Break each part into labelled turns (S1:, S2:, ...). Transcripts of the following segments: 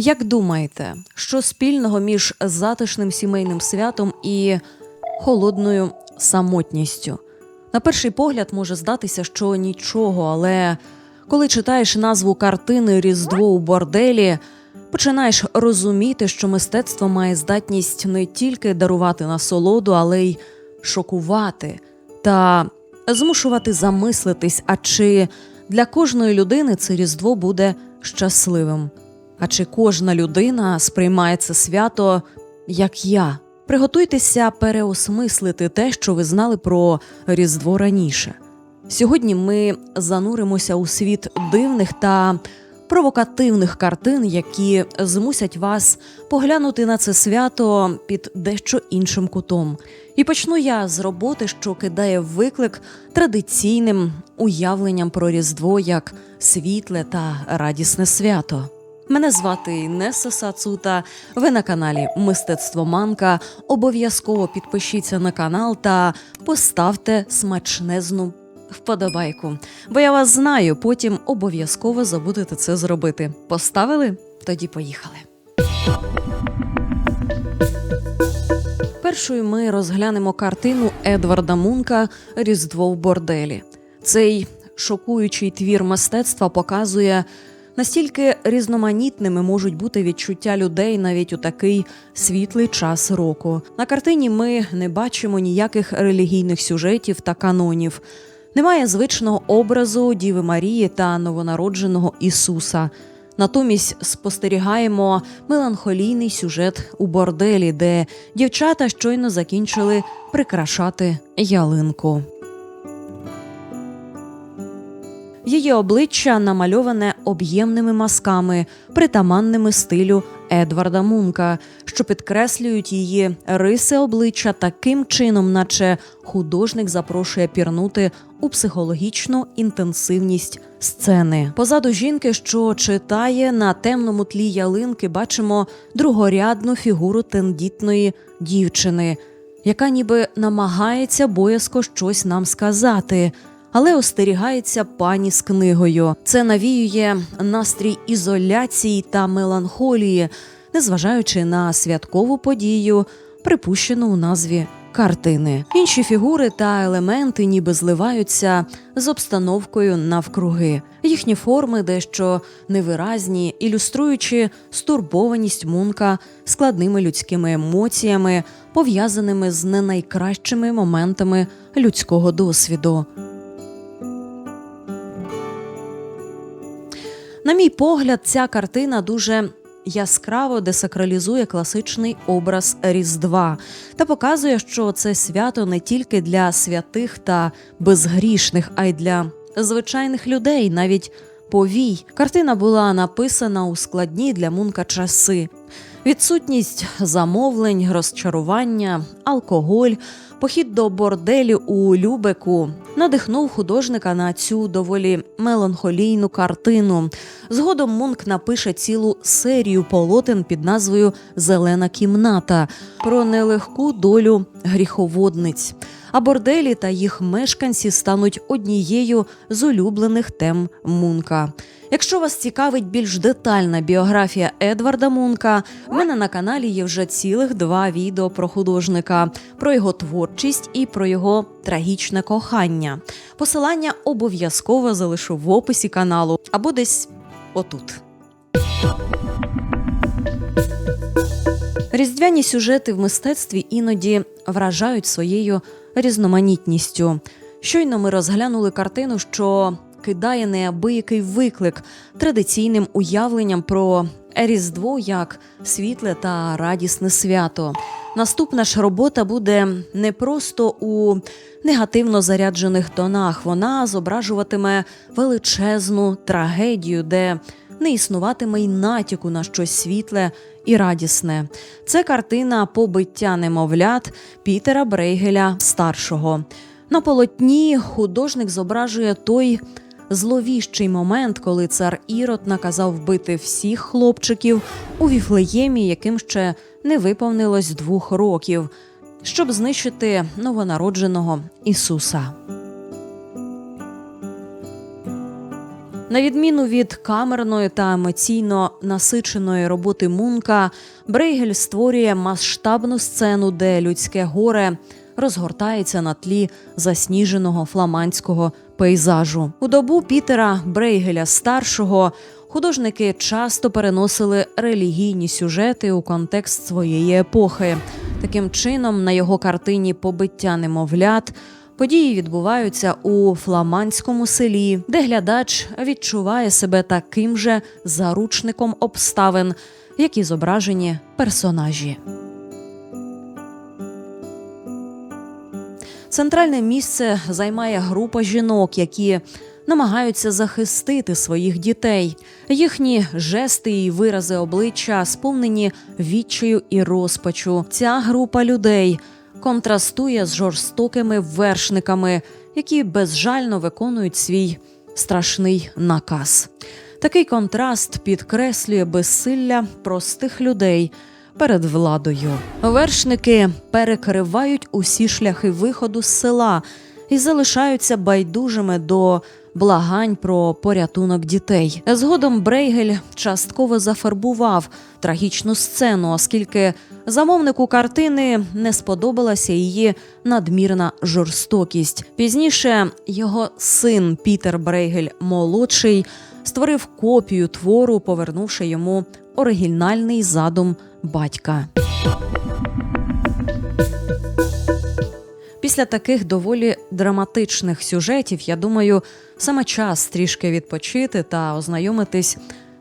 S1: Як думаєте, що спільного між затишним сімейним святом і холодною самотністю? На перший погляд може здатися, що нічого, але коли читаєш назву картини Різдво у борделі, починаєш розуміти, що мистецтво має здатність не тільки дарувати насолоду, але й шокувати та змушувати замислитись, а чи для кожної людини це Різдво буде щасливим. А чи кожна людина сприймає це свято як я? Приготуйтеся переосмислити те, що ви знали про Різдво раніше. Сьогодні ми зануримося у світ дивних та провокативних картин, які змусять вас поглянути на це свято під дещо іншим кутом. І почну я з роботи, що кидає виклик традиційним уявленням про Різдво як світле та радісне свято. Мене звати Несса Сацута. Ви на каналі Мистецтво Манка. Обов'язково підпишіться на канал та поставте смачнезну вподобайку. Бо я вас знаю, потім обов'язково забудете це зробити. Поставили? Тоді поїхали. Першою ми розглянемо картину Едварда Мунка Різдво в борделі. Цей шокуючий твір мистецтва показує настільки різноманітними можуть бути відчуття людей навіть у такий світлий час року. На картині ми не бачимо ніяких релігійних сюжетів та канонів. Немає звичного образу Діви Марії та новонародженого Ісуса. Натомість спостерігаємо меланхолійний сюжет у борделі, де дівчата щойно закінчили прикрашати ялинку. Її обличчя намальоване об'ємними масками, притаманними стилю Едварда Мунка, що підкреслюють її риси обличчя таким чином, наче художник запрошує пірнути у психологічну інтенсивність сцени. Позаду жінки, що читає на темному тлі ялинки, бачимо другорядну фігуру тендітної дівчини, яка ніби намагається боязко щось нам сказати але остерігається пані з книгою. Це навіює настрій ізоляції та меланхолії, незважаючи на святкову подію, припущену у назві картини. Інші фігури та елементи ніби зливаються з обстановкою навкруги. Їхні форми дещо невиразні, ілюструючи стурбованість мунка складними людськими емоціями, пов'язаними з не найкращими моментами людського досвіду. На мій погляд, ця картина дуже яскраво десакралізує класичний образ Різдва та показує, що це свято не тільки для святих та безгрішних, а й для звичайних людей, навіть повій. Картина була написана у складні для Мунка часи. Відсутність замовлень, розчарування, алкоголь, похід до борделю у Любеку надихнув художника на цю доволі меланхолійну картину. Згодом Мунк напише цілу серію полотен під назвою Зелена кімната про нелегку долю гріховодниць. А борделі та їх мешканці стануть однією з улюблених тем Мунка. Якщо вас цікавить більш детальна біографія Едварда Мунка, в мене на каналі є вже цілих два відео про художника, про його творчість і про його трагічне кохання. Посилання обов'язково залишу в описі каналу або десь отут. Різдвяні сюжети в мистецтві іноді вражають своєю різноманітністю. Щойно ми розглянули картину, що кидає неабиякий виклик традиційним уявленням про Різдво як світле та радісне свято. Наступна ж робота буде не просто у негативно заряджених тонах. Вона зображуватиме величезну трагедію, де не існуватиме й натяку на щось світле і радісне. Це картина побиття немовлят Пітера Брейгеля старшого. На полотні художник зображує той зловіщий момент, коли цар Ірод наказав вбити всіх хлопчиків у Віфлеємі, яким ще не виповнилось двох років, щоб знищити новонародженого Ісуса. На відміну від камерної та емоційно насиченої роботи Мунка, Брейгель створює масштабну сцену, де людське горе розгортається на тлі засніженого фламандського пейзажу. У добу Пітера Брейгеля старшого художники часто переносили релігійні сюжети у контекст своєї епохи. Таким чином, на його картині Побиття немовлят події відбуваються у фламандському селі, де глядач відчуває себе таким же заручником обставин, які зображені персонажі. Центральне місце займає група жінок, які намагаються захистити своїх дітей. Їхні жести і вирази обличчя сповнені відчаю і розпачу. Ця група людей контрастує з жорстокими вершниками, які безжально виконують свій страшний наказ. Такий контраст підкреслює безсилля простих людей перед владою. Вершники перекривають усі шляхи виходу з села і залишаються байдужими до благань про порятунок дітей. Згодом Брейгель частково зафарбував трагічну сцену, оскільки замовнику картини не сподобалася її надмірна жорстокість. Пізніше його син Пітер Брейгель молодший створив копію твору, повернувши йому оригінальний задум батька. Після таких доволі драматичних сюжетів, я думаю, саме час трішки відпочити та ознайомитись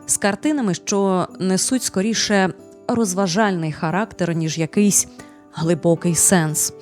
S1: з картинами, що несуть скоріше розважальний характер, ніж якийсь глибокий сенс.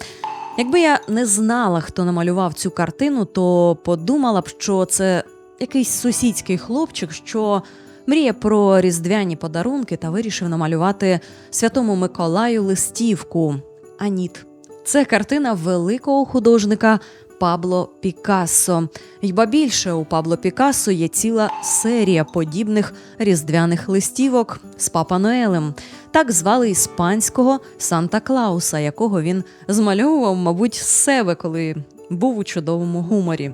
S1: Якби я не знала, хто намалював цю картину, то подумала б, що це якийсь сусідський хлопчик, що мріє про різдвяні подарунки та вирішив намалювати святому Миколаю листівку. Аніт. Це картина великого художника Пабло Пікассо. І ба більше у Пабло Пікассо є ціла серія подібних різдвяних листівок з Папа Ноелем. Так звали іспанського Санта Клауса, якого він змальовував, мабуть, з себе, коли був у чудовому гуморі.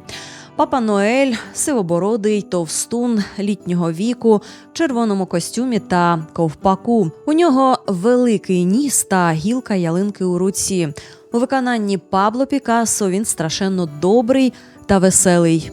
S1: Папа Ноель, сивобородий товстун літнього віку, червоному костюмі та ковпаку. У нього великий ніс та гілка ялинки у руці. У виконанні Пабло Пікассо він страшенно добрий та веселий.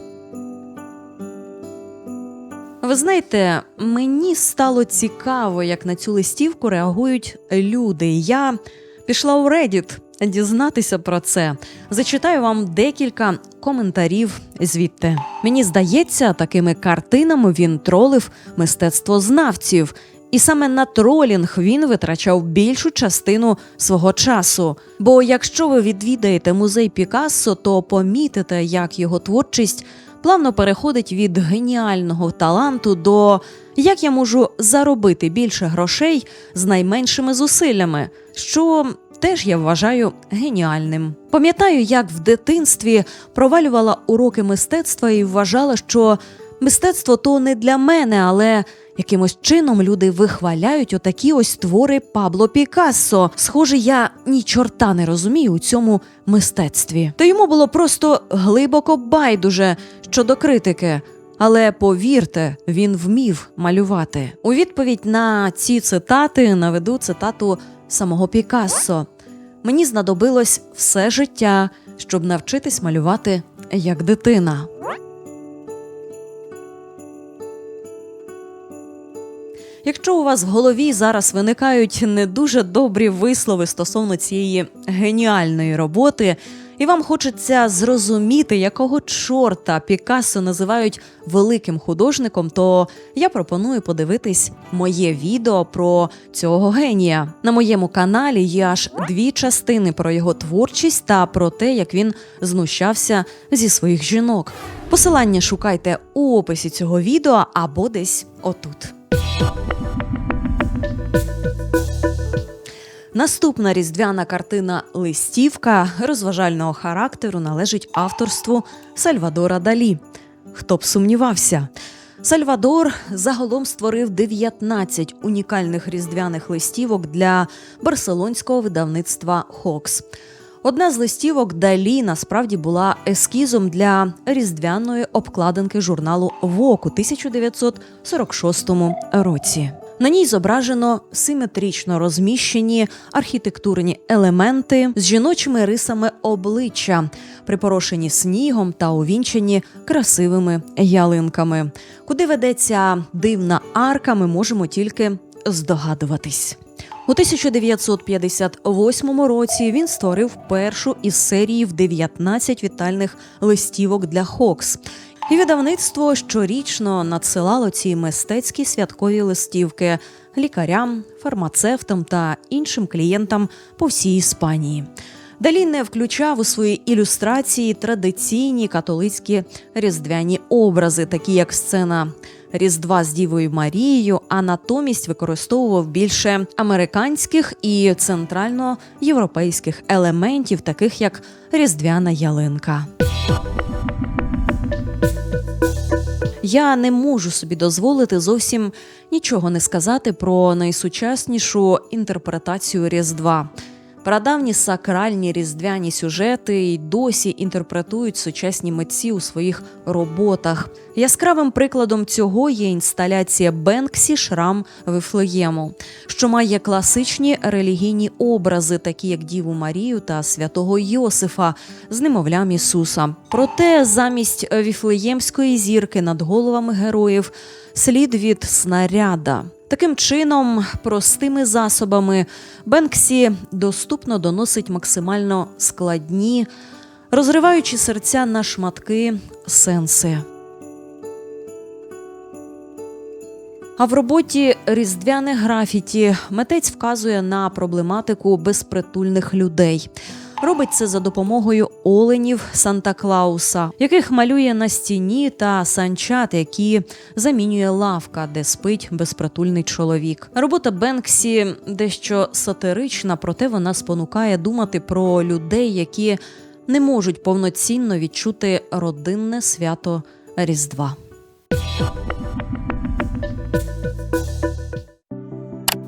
S1: Ви знаєте, мені стало цікаво, як на цю листівку реагують люди. Я пішла у Reddit дізнатися про це. Зачитаю вам декілька коментарів звідти. Мені здається, такими картинами він тролив мистецтвознавців. І саме на тролінг він витрачав більшу частину свого часу. Бо якщо ви відвідаєте музей Пікассо, то помітите, як його творчість плавно переходить від геніального таланту до як я можу заробити більше грошей з найменшими зусиллями, що теж я вважаю геніальним. Пам'ятаю, як в дитинстві провалювала уроки мистецтва і вважала, що мистецтво то не для мене, але якимось чином люди вихваляють отакі ось твори Пабло Пікассо. Схоже, я ні чорта не розумію у цьому мистецтві. То йому було просто глибоко байдуже щодо критики. Але повірте, він вмів малювати. У відповідь на ці цитати наведу цитату самого Пікассо. Мені знадобилось все життя, щоб навчитись малювати як дитина. Якщо у вас в голові зараз виникають не дуже добрі вислови стосовно цієї геніальної роботи, і вам хочеться зрозуміти, якого чорта Пікассо називають великим художником, то я пропоную подивитись моє відео про цього генія. На моєму каналі є аж дві частини про його творчість та про те, як він знущався зі своїх жінок. Посилання шукайте у описі цього відео або десь отут. Наступна різдвяна картина Листівка розважального характеру належить авторству Сальвадора Далі. Хто б сумнівався? Сальвадор загалом створив 19 унікальних різдвяних листівок для барселонського видавництва Хокс. Одна з листівок Далі насправді була ескізом для різдвяної обкладинки журналу ВОК у 1946 році. На ній зображено симетрично розміщені архітектурні елементи з жіночими рисами обличчя, припорошені снігом та увінчені красивими ялинками. Куди ведеться дивна арка, ми можемо тільки здогадуватись. У 1958 році він створив першу із серії в 19 вітальних листівок для Хокс. І видавництво щорічно надсилало ці мистецькі святкові листівки лікарям, фармацевтам та іншим клієнтам по всій Іспанії. Далі не включав у свої ілюстрації традиційні католицькі різдвяні образи, такі як сцена Різдва з Дівою Марією, а натомість використовував більше американських і центральноєвропейських елементів, таких як різдвяна ялинка. Я не можу собі дозволити зовсім нічого не сказати про найсучаснішу інтерпретацію Різдва. Прадавні сакральні різдвяні сюжети й досі інтерпретують сучасні митці у своїх роботах. Яскравим прикладом цього є інсталяція Бенксі Шрам Вифлеєму, що має класичні релігійні образи, такі як Діву Марію та святого Йосифа з немовлям Ісуса. Проте замість віфлеємської зірки над головами героїв слід від снаряда. Таким чином, простими засобами Бенксі доступно доносить максимально складні, розриваючи серця на шматки сенси. А в роботі Різдвяне графіті митець вказує на проблематику безпритульних людей. Робить це за допомогою оленів Санта Клауса, яких малює на стіні та санчат, які замінює лавка, де спить безпритульний чоловік. Робота Бенксі дещо сатирична, проте вона спонукає думати про людей, які не можуть повноцінно відчути родинне свято Різдва.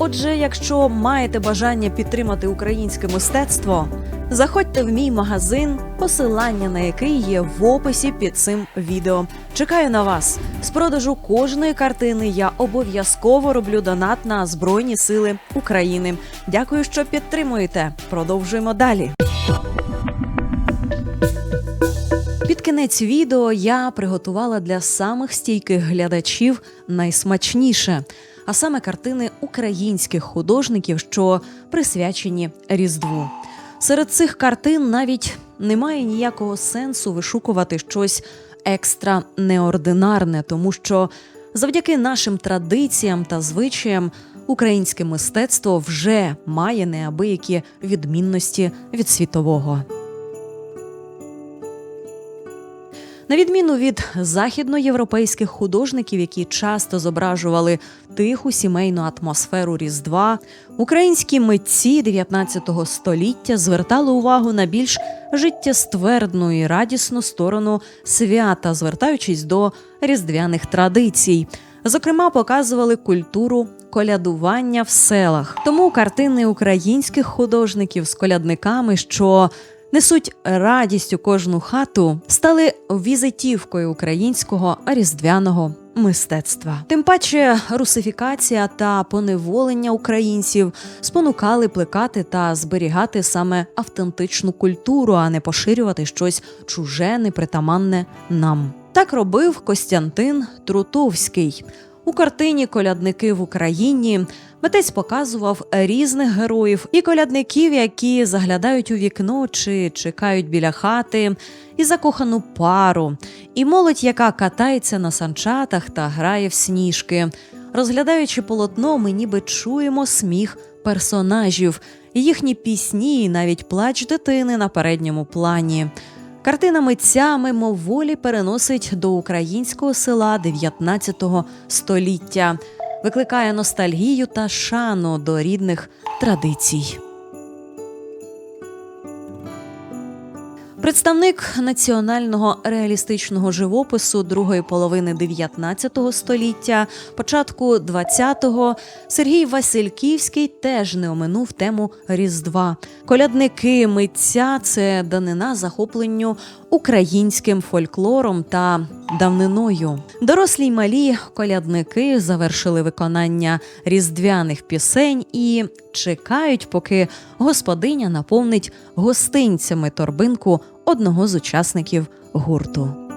S1: Отже, якщо маєте бажання підтримати українське мистецтво. Заходьте в мій магазин, посилання на який є в описі під цим відео. Чекаю на вас. З продажу кожної картини я обов'язково роблю донат на Збройні Сили України. Дякую, що підтримуєте. Продовжуємо далі. Під кінець відео я приготувала для самих стійких глядачів найсмачніше, а саме картини українських художників, що присвячені Різдву. Серед цих картин навіть немає ніякого сенсу вишукувати щось екстра неординарне, тому що завдяки нашим традиціям та звичаям українське мистецтво вже має неабиякі відмінності від світового. На відміну від західноєвропейських художників, які часто зображували тиху сімейну атмосферу Різдва, українські митці 19 століття звертали увагу на більш життєствердну і радісну сторону свята, звертаючись до різдвяних традицій. Зокрема, показували культуру колядування в селах. Тому картини українських художників з колядниками, що несуть радість у кожну хату, стали візитівкою українського різдвяного мистецтва. Тим паче русифікація та поневолення українців спонукали плекати та зберігати саме автентичну культуру, а не поширювати щось чуже, непритаманне нам. Так робив Костянтин Трутовський. У картині Колядники в Україні митець показував різних героїв і колядників, які заглядають у вікно чи чекають біля хати, і закохану пару, і молодь, яка катається на санчатах та грає в сніжки. Розглядаючи полотно, ми ніби чуємо сміх персонажів, їхні пісні, і навіть плач дитини на передньому плані. Картина митця мимоволі переносить до українського села 19 століття, викликає ностальгію та шану до рідних традицій. Представник національного реалістичного живопису другої половини 19 століття, початку 20-го, Сергій Васильківський теж не оминув тему Різдва. Колядники митця це данина захопленню українським фольклором та давниною. Дорослі й малі колядники завершили виконання різдвяних пісень і чекають, поки господиня наповнить гостинцями торбинку одного з учасників гурту.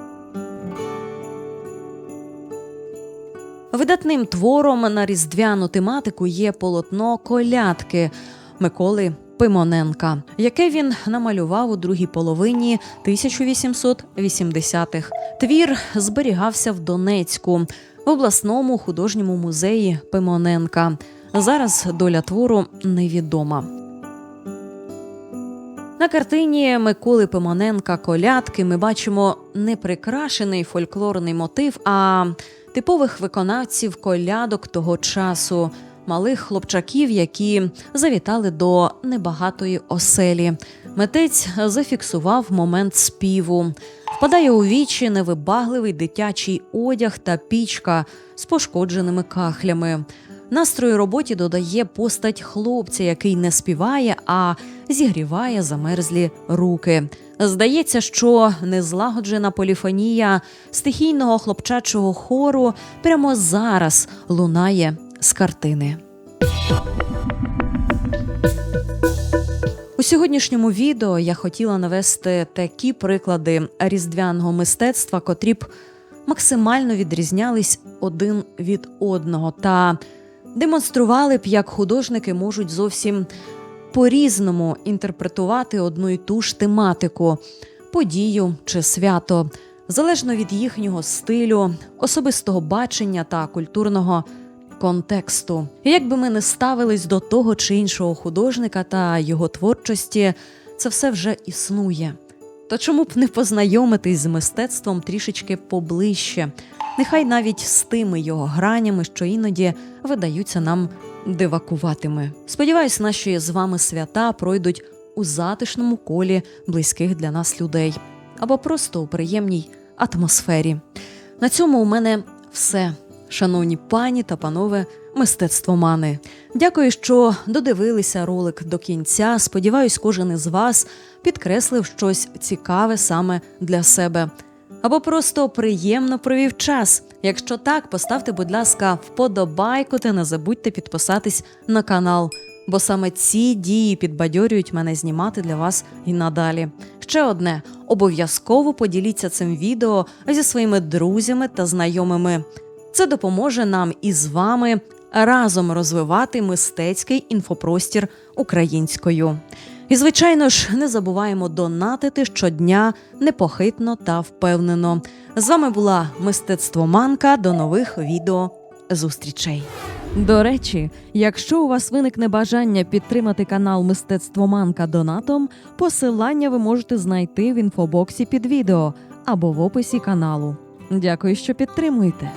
S1: Видатним твором на різдвяну тематику є полотно колядки Миколи Пимоненка, яке він намалював у другій половині 1880-х. Твір зберігався в Донецьку в обласному художньому музеї Пимоненка. Зараз доля твору невідома. На картині Миколи Пимоненка колядки ми бачимо не прикрашений фольклорний мотив, а типових виконавців колядок того часу, малих хлопчаків, які завітали до небагатої оселі. Митець зафіксував момент співу. Впадає у вічі невибагливий дитячий одяг та пічка з пошкодженими кахлями. Настрою роботі додає постать хлопця, який не співає, а зігріває замерзлі руки. Здається, що незлагоджена поліфонія стихійного хлопчачого хору прямо зараз лунає з картини. У сьогоднішньому відео я хотіла навести такі приклади різдвяного мистецтва, котрі б максимально відрізнялись один від одного та демонстрували б, як художники можуть зовсім по-різному інтерпретувати одну і ту ж тематику, подію чи свято, залежно від їхнього стилю, особистого бачення та культурного контексту. І як би ми не ставились до того чи іншого художника та його творчості, це все вже існує. То чому б не познайомитись з мистецтвом трішечки поближче, нехай навіть з тими його гранями, що іноді видаються нам дивакуватими. Сподіваюсь, наші з вами свята пройдуть у затишному колі близьких для нас людей або просто у приємній атмосфері. На цьому у мене все, шановні пані та панове мистецтвомани. Дякую, що додивилися ролик до кінця. Сподіваюсь, кожен із вас підкреслив щось цікаве саме для себе. Або просто приємно провів час. Якщо так, поставте, будь ласка, вподобайку та не забудьте підписатись на канал, бо саме ці дії підбадьорюють мене знімати для вас і надалі. Ще одне: обов'язково поділіться цим відео зі своїми друзями та знайомими. Це допоможе нам із вами разом розвивати мистецький інфопростір українською. І, звичайно ж, не забуваємо донатити щодня непохитно та впевнено. З вами була мистецтвоманка. До нових відео зустрічей. До речі, якщо у вас виникне бажання підтримати канал Мистецтвоманка донатом, посилання ви можете знайти в інфобоксі під відео або в описі каналу. Дякую, що підтримуєте.